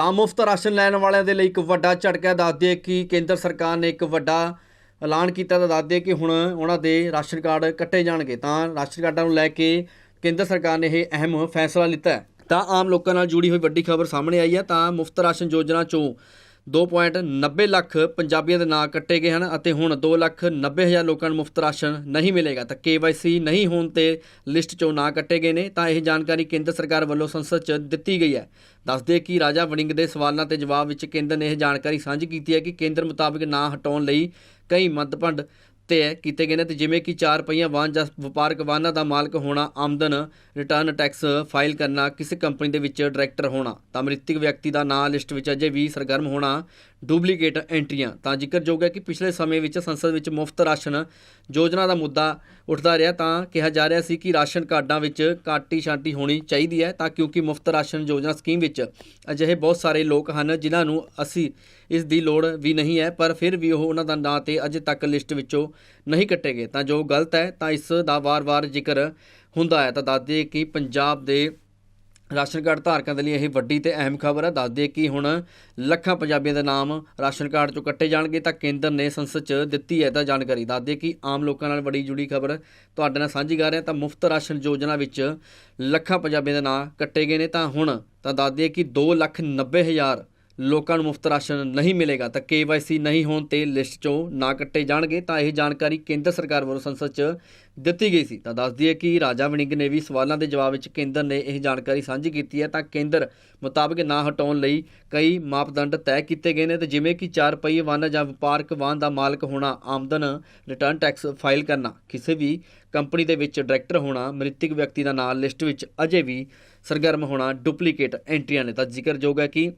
ਤਾਂ ਮੁਫਤ ਰਾਸ਼ਨ ਲੈਣ ਵਾਲਿਆਂ ਦੇ ਲਈ ਇੱਕ ਵੱਡਾ ਝਟਕਾ ਦੱਸ ਦਈਏ ਕਿ ਕੇਂਦਰ ਸਰਕਾਰ ਨੇ ਇੱਕ ਵੱਡਾ ਐਲਾਨ ਕੀਤਾ ਤਾਂ ਦੱਸ ਦਈਏ ਕਿ ਹੁਣ ਉਹਨਾਂ ਦੇ ਰਾਸ਼ਨ ਕਾਰਡ ਕੱਟੇ ਜਾਣਗੇ। ਤਾਂ ਰਾਸ਼ਨ ਕਾਰਡਾਂ ਨੂੰ ਲੈ ਕੇ ਕੇਂਦਰ ਸਰਕਾਰ ਨੇ ਇਹ ਅਹਿਮ ਫੈਸਲਾ ਲਿੱਤਾ ਹੈ। ਤਾਂ ਆਮ ਲੋਕਾਂ ਨਾਲ ਜੁੜੀ ਹੋਈ ਵੱਡੀ ਖਬਰ ਸਾਹਮਣੇ ਆਈ ਹੈ। ਤਾਂ ਮੁਫਤ ਰਾਸ਼ਨ ਯੋਜਨਾ ਚੋਂ 2.90 ਲੱਖ ਪੰਜਾਬੀਆਂ ਦੇ ਨਾਂ ਕੱਟੇ ਗਏ ਹਨ ਅਤੇ ਹੁਣ 2 ਲੱਖ 90 ਹਜ਼ਾਰ ਲੋਕਾਂ ਨੂੰ ਮੁਫਤ ਰਾਸ਼ਨ ਨਹੀਂ ਮਿਲੇਗਾ। ਤਾਂ KYC ਨਹੀਂ ਹੋਣ ਤੇ ਲਿਸਟ ਚੋਂ ਨਾਂ ਕੱਟੇ ਗਏ ਨੇ, ਤਾਂ ਇਹ ਜਾਣਕਾਰੀ ਕੇਂਦਰ ਸਰਕਾਰ ਵੱਲੋਂ ਸੰਸਦ 'ਚ ਦਿੱਤੀ ਗਈ ਹੈ। ਦੱਸਦੇ ਕਿ ਰਾਜਾ ਵੜਿੰਗ ਦੇ ਸਵਾਲਾਂ ਤੇ ਜਵਾਬ ਵਿੱਚ ਕੇਂਦਰ ਨੇ ਇਹ ਜਾਣਕਾਰੀ ਸਾਂਝੀ ਕੀਤੀ ਹੈ ਕਿ ਕੇਂਦਰ ਮੁਤਾਬਕ ਨਾਂ ਹਟਾਉਣ ਲਈ ਕਈ ਮੰਦਭੰਡ ਤੈਅ ਕੀਤੇ ਗਏ ਨੇ ਤੇ ਜਿਵੇਂ ਕਿ ਚਾਰ ਪਹੀਆ ਵਾਹਨ ਜਾਂ ਵਪਾਰਕ ਵਾਹਨਾਂ ਦਾ ਮਾਲਕ ਹੋਣਾ, ਆਮਦਨ ਰਿਟਰਨ ਟੈਕਸ ਫਾਈਲ ਕਰਨਾ, ਕਿਸੇ ਕੰਪਨੀ ਦੇ ਵਿੱਚ ਡਾਇਰੈਕਟਰ ਹੋਣਾ। ਤਾਂ ਮ੍ਰਿਤਕ ਵਿਅਕਤੀ ਦਾ ਨਾਂ ਲਿਸਟ ਵਿੱਚ ਅਜੇ ਵੀ ਸਰਗਰਮ ਹੋਣਾ ਡੁਪਲੀਕੇਟ ਐਂਟਰੀਆਂ ਤਾਂ ਜ਼ਿਕਰਯੋਗ ਹੈ ਕਿ ਪਿਛਲੇ ਸਮੇਂ ਵਿੱਚ ਸੰਸਦ ਵਿੱਚ ਮੁਫਤ ਰਾਸ਼ਨ ਯੋਜਨਾ ਦਾ ਮੁੱਦਾ ਉੱਠਦਾ ਰਿਹਾ, ਤਾਂ ਕਿਹਾ ਜਾ ਰਿਹਾ ਸੀ ਕਿ ਰਾਸ਼ਨ ਕਾਰਡਾਂ ਵਿੱਚ ਕਾਟੀ ਛਾਂਟੀ ਹੋਣੀ ਚਾਹੀਦੀ ਹੈ, ਤਾਂ ਕਿਉਂਕਿ ਮੁਫਤ ਰਾਸ਼ਨ ਯੋਜਨਾ ਸਕੀਮ ਵਿੱਚ ਅਜਿਹੇ ਬਹੁਤ ਸਾਰੇ ਲੋਕ ਹਨ, ਜਿਨ੍ਹਾਂ ਨੂੰ ਅਸੀਂ ਇਸ ਦੀ ਲੋੜ ਵੀ ਨਹੀਂ ਹੈ, ਪਰ ਫਿਰ ਵੀ ਉਹ ਉਹਨਾਂ ਦਾ ਨਾਂ ਤੇ ਅਜੇ ਤੱਕ ਲਿਸਟ ਵਿੱਚੋਂ ਨਹੀਂ ਕੱਟੇ ਗਏ ਤਾਂ ਜੋ ਗਲਤ ਹੈ, ਤਾਂ ਇਸ ਦਾ ਵਾਰ-ਵਾਰ ਜ਼ਿਕਰ ਹੁੰਦਾ ਹੈ। ਤਾਂ ਦੱਸ ਕਿ ਪੰਜਾਬ ਦੇ ਰਾਸ਼ਨ ਕਾਰਡ ਧਾਰਕਾਂ ਦੇ ਲਈ ਇਹ ਵੱਡੀ ਤੇ ਅਹਿਮ ਖਬਰ ਹੈ। ਦੱਸ ਦਈਏ ਕਿ ਹੁਣ ਲੱਖਾਂ ਪੰਜਾਬੀਆਂ ਦੇ ਨਾਮ ਰਾਸ਼ਨ ਕਾਰਡ ਚੋਂ ਕੱਟੇ ਜਾਣਗੇ, ਤਾਂ ਕੇਂਦਰ ਨੇ ਸੰਸਦ 'ਚ ਦਿੱਤੀ ਹੈ ਤਾਂ ਜਾਣਕਾਰੀ। ਦੱਸ ਦਈਏ ਕਿ ਆਮ ਲੋਕਾਂ ਨਾਲ ਬੜੀ ਜੁੜੀ ਖਬਰ ਤੁਹਾਡੇ ਨਾਲ ਸਾਂਝੀ ਕਰ ਰਿਹਾ, ਤਾਂ ਮੁਫਤ ਰਾਸ਼ਨ ਯੋਜਨਾ ਵਿੱਚ ਲੱਖਾਂ ਪੰਜਾਬੀਆਂ ਦੇ ਨਾਂ ਕੱਟੇ ਗਏ ਨੇ। ਤਾਂ ਹੁਣ ਤਾਂ ਦੱਸ ਦਈਏ ਕਿ 2 ਲੱਖ 90 ਹਜ਼ਾਰ ਲੋਕਾਂ ਨੂੰ ਮੁਫਤ ਰਾਸ਼ਨ ਨਹੀਂ ਮਿਲੇਗਾ। ਤਾਂ KYC ਨਹੀਂ ਹੋਣ ਤੇ ਲਿਸਟ 'ਚੋਂ ਨਾ ਕੱਟੇ ਜਾਣਗੇ ਤਾਂ ਇਹ ਜਾਣਕਾਰੀ ਕੇਂਦਰ ਸਰਕਾਰ ਵੱਲੋਂ ਸੰਸਦ 'ਚ ਦਿੱਤੀ ਗਈ ਸੀ। ਤਾਂ ਦੱਸ ਦਈਏ ਕਿ ਰਾਜਾ ਵਣਿੰਗ ਨੇ ਵੀ ਸਵਾਲਾਂ ਦੇ ਜਵਾਬ ਵਿੱਚ ਕੇਂਦਰ ਨੇ ਇਹ ਜਾਣਕਾਰੀ ਸਾਂਝੀ ਕੀਤੀ ਹੈ। ਤਾਂ ਕੇਂਦਰ ਮੁਤਾਬਕ ਨਾ ਹਟਾਉਣ ਲਈ ਕਈ ਮਾਪਦੰਡ ਤੈਅ ਕੀਤੇ ਗਏ ਨੇ ਤੇ ਜਿਵੇਂ ਕਿ ਚਾਰ ਪਹੀਏ ਵਾਹਨ ਜਾਂ ਵਪਾਰਕ ਵਾਹਨ ਦਾ ਮਾਲਕ ਹੋਣਾ, ਆਮਦਨ ਰਿਟਰਨ ਟੈਕਸ ਫਾਈਲ ਕਰਨਾ, ਕਿਸੇ ਵੀ ਕੰਪਨੀ ਦੇ ਵਿੱਚ ਡਾਇਰੈਕਟਰ ਹੋਣਾ, ਮ੍ਰਿਤਕ ਵਿਅਕਤੀ ਦਾ ਨਾਮ ਲਿਸਟ ਵਿੱਚ ਅਜੇ ਵੀ ਸਰਗਰਮ ਹੋਣਾ ਡੁਪਲੀਕੇਟ ਐਂਟਰੀਆਂ ਨੇ। ਤਾਂ ਜ਼ਿਕਰਯੋਗ ਹੈ ਕਿ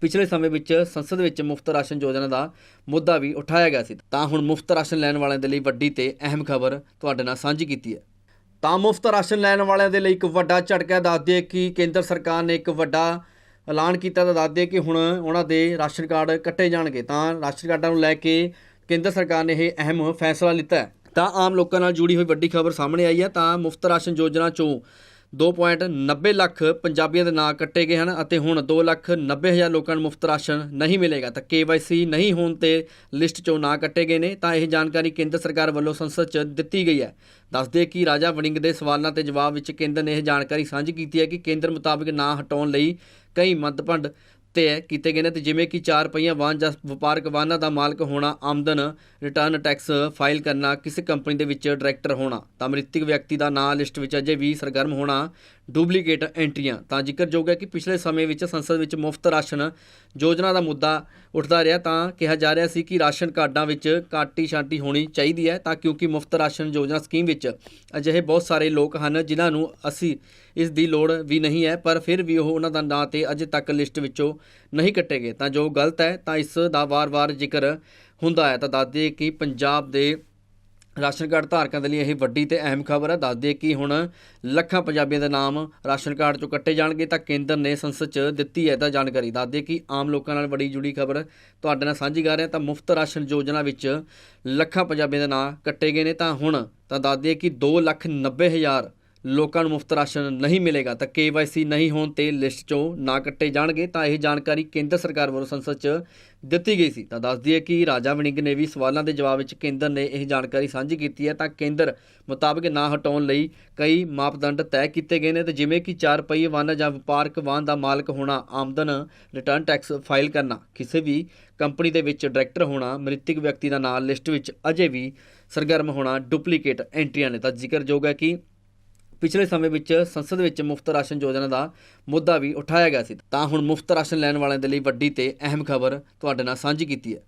ਪਿਛਲੇ ਸਮੇਂ ਵਿੱਚ ਸੰਸਦ ਵਿੱਚ ਮੁਫਤ ਰਾਸ਼ਨ ਯੋਜਨਾ ਦਾ ਮੁੱਦਾ ਵੀ ਉਠਾਇਆ ਗਿਆ ਸੀ। ਤਾਂ ਹੁਣ ਮੁਫਤ ਰਾਸ਼ਨ ਲੈਣ ਵਾਲਿਆਂ ਦੇ ਲਈ ਵੱਡੀ ਤੇ ਅਹਿਮ ਖਬਰ ਤੁਹਾਡੇ ਨਾਲ ਸਾਂਝੀ ਕੀਤੀ ਹੈ। ਤਾਂ ਮੁਫਤ ਰਾਸ਼ਨ ਲੈਣ ਵਾਲਿਆਂ ਦੇ ਲਈ ਇੱਕ ਵੱਡਾ ਝਟਕਾ ਦੱਸ ਦਈਏ ਕਿ ਕੇਂਦਰ ਸਰਕਾਰ ਨੇ ਇੱਕ ਵੱਡਾ ਐਲਾਨ ਕੀਤਾ ਤਾਂ ਦੱਸ ਦਈਏ ਕਿ ਹੁਣ ਉਹਨਾਂ ਦੇ ਰਾਸ਼ਨ ਕਾਰਡ ਕੱਟੇ ਜਾਣਗੇ। ਤਾਂ ਰਾਸ਼ਨ ਕਾਰਡਾਂ ਨੂੰ ਲੈ ਕੇ ਕੇਂਦਰ ਸਰਕਾਰ ਨੇ ਇਹ ਅਹਿਮ ਫੈਸਲਾ ਲਿੱਤਾ ਹੈ। ਤਾਂ ਆਮ ਲੋਕਾਂ ਨਾਲ ਜੁੜੀ ਹੋਈ ਵੱਡੀ ਖਬਰ ਸਾਹਮਣੇ ਆਈ ਹੈ। ਤਾਂ ਮੁਫਤ ਰਾਸ਼ਨ ਯੋਜਨਾ ਚੋਂ 2.90 ਲੱਖ ਪੰਜਾਬੀਆਂ ਦੇ ਨਾਂ ਕੱਟੇ ਗਏ ਹਨ ਅਤੇ ਹੁਣ 2 ਲੱਖ 90 ਹਜ਼ਾਰ ਲੋਕਾਂ ਨੂੰ ਮੁਫਤ ਰਾਸ਼ਨ ਨਹੀਂ ਮਿਲੇਗਾ। ਤਾਂ KYC ਨਹੀਂ ਹੋਣ ਤੇ ਲਿਸਟ ਚੋਂ ਨਾਂ ਕੱਟੇ ਗਏ ਨੇ, ਤਾਂ ਇਹ ਜਾਣਕਾਰੀ ਕੇਂਦਰ ਸਰਕਾਰ ਵੱਲੋਂ ਸੰਸਦ 'ਚ ਦਿੱਤੀ ਗਈ ਹੈ। ਦੱਸਦੇ ਕਿ ਰਾਜਾ ਵੜਿੰਗ ਦੇ ਸਵਾਲਾਂ ਤੇ ਜਵਾਬ ਵਿੱਚ ਕੇਂਦਰ ਨੇ ਇਹ ਜਾਣਕਾਰੀ ਸਾਂਝੀ ਕੀਤੀ ਹੈ ਕਿ ਕੇਂਦਰ ਮੁਤਾਬਕ ਨਾਂ ਹਟਾਉਣ ਲਈ ਕਈ ਮੱਦਭੰਡ ਤੈਅ ਕੀਤੇ ਗਏ ਨੇ ਤੇ ਜਿਵੇਂ ਕਿ ਚਾਰ ਪਹੀਆ ਵਾਹਨ ਜਾਂ ਵਪਾਰਕ ਵਾਹਨਾਂ ਦਾ ਮਾਲਕ ਹੋਣਾ, ਆਮਦਨ ਰਿਟਰਨ ਟੈਕਸ ਫਾਈਲ ਕਰਨਾ, ਕਿਸੇ ਕੰਪਨੀ ਦੇ ਵਿੱਚ ਡਾਇਰੈਕਟਰ ਹੋਣਾ, ਤਾਂ ਮ੍ਰਿਤਕ ਵਿਅਕਤੀ ਦਾ ਨਾਂ ਲਿਸਟ ਵਿੱਚ ਅਜੇ ਵੀ ਸਰਗਰਮ ਹੋਣਾ ਡੁਪਲੀਕੇਟ ਐਂਟਰੀਆਂ। ਤਾਂ ਜ਼ਿਕਰਯੋਗ ਹੈ ਕਿ ਪਿਛਲੇ ਸਮੇਂ ਵਿੱਚ ਸੰਸਦ ਵਿੱਚ ਮੁਫਤ ਰਾਸ਼ਨ ਯੋਜਨਾ ਦਾ ਮੁੱਦਾ ਉੱਠਦਾ ਰਿਹਾ। ਤਾਂ ਕਿਹਾ ਜਾ ਰਿਹਾ ਸੀ ਕਿ ਰਾਸ਼ਨ ਕਾਰਡਾਂ ਵਿੱਚ ਕਾਟੀ ਛਾਂਟੀ ਹੋਣੀ ਚਾਹੀਦੀ ਹੈ ਤਾਂ ਕਿਉਂਕਿ ਮੁਫਤ ਰਾਸ਼ਨ ਯੋਜਨਾ ਸਕੀਮ ਵਿੱਚ ਅਜਿਹੇ ਬਹੁਤ ਸਾਰੇ ਲੋਕ ਹਨ ਜਿਨ੍ਹਾਂ ਨੂੰ ਅਸੀਂ ਇਸ ਦੀ ਲੋੜ ਵੀ ਨਹੀਂ ਹੈ, ਪਰ ਫਿਰ ਵੀ ਉਹ ਉਹਨਾਂ ਦਾ ਨਾਂ ਤੇ ਅਜੇ ਤੱਕ ਲਿਸਟ ਵਿੱਚੋਂ ਨਹੀਂ ਕੱਟੇ ਗਏ। ਤਾਂ ਜੋ ਗਲਤ ਹੈ ਤਾਂ ਇਸ ਦਾ ਵਾਰ-ਵਾਰ ਜ਼ਿਕਰ ਹੁੰਦਾ ਹੈ। ਤਾਂ ਦੱਸ ਦਈਏ ਕਿ ਪੰਜਾਬ ਦੇ ਰਾਸ਼ਨ ਕਾਰਡ ਧਾਰਕਾਂ ਦੇ ਲਈ ਇਹ ਵੱਡੀ ਤੇ ਅਹਿਮ ਖਬਰ ਹੈ। ਦੱਸ ਦਈਏ ਕਿ ਹੁਣ ਲੱਖਾਂ ਪੰਜਾਬੀਆਂ ਦੇ ਨਾਮ ਰਾਸ਼ਨ ਕਾਰਡ ਚੋਂ ਕੱਟੇ ਜਾਣਗੇ ਤਾਂ ਕੇਂਦਰ ਨੇ ਸੰਸਦ 'ਚ ਦਿੱਤੀ ਹੈ ਤਾਂ ਜਾਣਕਾਰੀ। ਦੱਸ ਦਈਏ ਕਿ ਆਮ ਲੋਕਾਂ ਨਾਲ ਬੜੀ ਜੁੜੀ ਖਬਰ ਤੁਹਾਡੇ ਨਾਲ ਸਾਂਝੀ ਕਰ ਰਿਹਾ ਤਾਂ ਮੁਫਤ ਰਾਸ਼ਨ ਯੋਜਨਾ ਵਿੱਚ ਲੱਖਾਂ ਪੰਜਾਬੀਆਂ ਦੇ ਨਾਂ ਕੱਟੇ ਗਏ ਨੇ ਤਾਂ ਹੁਣ ਤਾਂ ਦੱਸ ਦਈਏ ਕਿ 2 ਲੱਖ 90 ਹਜ਼ਾਰ ਲੋਕਾਂ ਨੂੰ ਮੁਫਤ ਰਾਸ਼ਨ ਨਹੀਂ ਮਿਲੇਗਾ। ਤਾਂ KYC ਨਹੀਂ ਹੋਣ ਤੇ ਲਿਸਟ 'ਚੋਂ ਨਾ ਕੱਟੇ ਜਾਣਗੇ, ਤਾਂ ਇਹ ਜਾਣਕਾਰੀ ਕੇਂਦਰ ਸਰਕਾਰ ਵੱਲੋਂ ਸੰਸਦ 'ਚ ਦਿੱਤੀ ਗਈ ਸੀ। ਤਾਂ ਦੱਸ ਦਈਏ ਕਿ ਰਾਜਾ ਵਣਿੰਗ ਨੇ ਵੀ ਸਵਾਲਾਂ ਦੇ ਜਵਾਬ ਵਿੱਚ ਕੇਂਦਰ ਨੇ ਇਹ ਜਾਣਕਾਰੀ ਸਾਂਝੀ ਕੀਤੀ ਹੈ। ਤਾਂ ਕੇਂਦਰ ਮੁਤਾਬਕ ਨਾ ਹਟਾਉਣ ਲਈ ਕਈ ਮਾਪਦੰਡ ਤੈਅ ਕੀਤੇ ਗਏ ਨੇ ਤੇ ਜਿਵੇਂ ਕਿ ਚਾਰ ਪਹੀਏ ਵਾਹਨ ਜਾਂ ਵਪਾਰਕ ਵਾਹਨ ਦਾ ਮਾਲਕ ਹੋਣਾ, ਆਮਦਨ ਰਿਟਰਨ ਟੈਕਸ ਫਾਈਲ ਕਰਨਾ, ਕਿਸੇ ਵੀ ਕੰਪਨੀ ਦੇ ਵਿੱਚ ਡਾਇਰੈਕਟਰ ਹੋਣਾ, ਮ੍ਰਿਤਕ ਵਿਅਕਤੀ ਦਾ ਨਾਮ ਲਿਸਟ ਵਿੱਚ ਅਜੇ ਵੀ ਸਰਗਰਮ ਹੋਣਾ ਡੁਪਲੀਕੇਟ ਐਂਟਰੀਆਂ ਨੇ। ਤਾਂ ਜ਼ਿਕਰਯੋਗ ਹੈ ਕਿ ਪਿਛਲੇ ਸਮੇਂ ਵਿੱਚ ਸੰਸਦ ਵਿੱਚ ਮੁਫਤ ਰਾਸ਼ਨ ਯੋਜਨਾ ਦਾ ਮੁੱਦਾ ਵੀ ਉਠਾਇਆ ਗਿਆ ਸੀ। ਤਾਂ ਹੁਣ ਮੁਫਤ ਰਾਸ਼ਨ ਲੈਣ ਵਾਲਿਆਂ ਦੇ ਲਈ ਵੱਡੀ ਤੇ ਅਹਿਮ ਖਬਰ ਤੁਹਾਡੇ ਨਾਲ ਸਾਂਝੀ ਕੀਤੀ ਹੈ।